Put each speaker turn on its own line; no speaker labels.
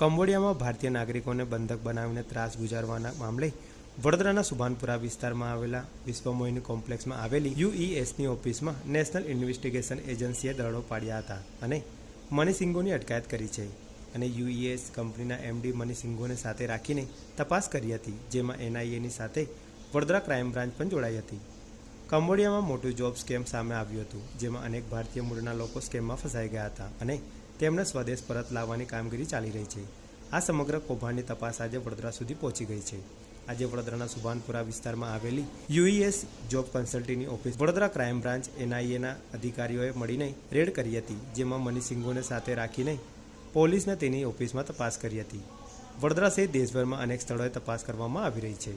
કંબોડિયામાં ભારતીય નાગરિકોને બંધક બનાવીને ત્રાસ ગુજારવાના મામલે વડોદરાના સુભાનપુરા વિસ્તારમાં આવેલા વિશ્વમોહિની કોમ્પ્લેક્સમાં આવેલી યુઈએસની ઓફિસમાં નેશનલ ઇન્વેસ્ટિગેશન એજન્સીએ દળો પાડ્યા હતા અને મનીસિંગોની અટકાયત કરી છે. અને યુઈએસ કંપનીના એમડી મનીસિંઘોને સાથે રાખીને તપાસ કરી હતી, જેમાં એનઆઈએની સાથે વડોદરા ક્રાઇમ બ્રાન્ચ પણ જોડાઈ હતી. કંબોડિયામાં મોટું જોબ સ્કેમ સામે આવ્યું હતું, જેમાં અનેક ભારતીય મૂળના લોકો સ્કેમમાં ફસાઈ ગયા હતા અને તેમને સ્વદેશ પરત લાવવાની કામગીરી ચાલી રહી છે. આ સમગ્ર કૌભાંડની તપાસ આજે વડોદરા સુધી પહોંચી ગઈ છે. આજે વડોદરાના સુભાનપુરા વિસ્તારમાં આવેલી યુઈએસ જોબ કન્સલ્ટીની ઓફિસ વડોદરા ક્રાઇમ બ્રાન્ચ એનઆઈએના અધિકારીઓએ મળીને રેડ કરી હતી, જેમાં મનીસિંગોને સાથે રાખીને પોલીસને તેની ઓફિસમાં તપાસ કરી હતી. વડોદરા સહિત દેશભરમાં અનેક સ્થળોએ તપાસ કરવામાં આવી રહી છે.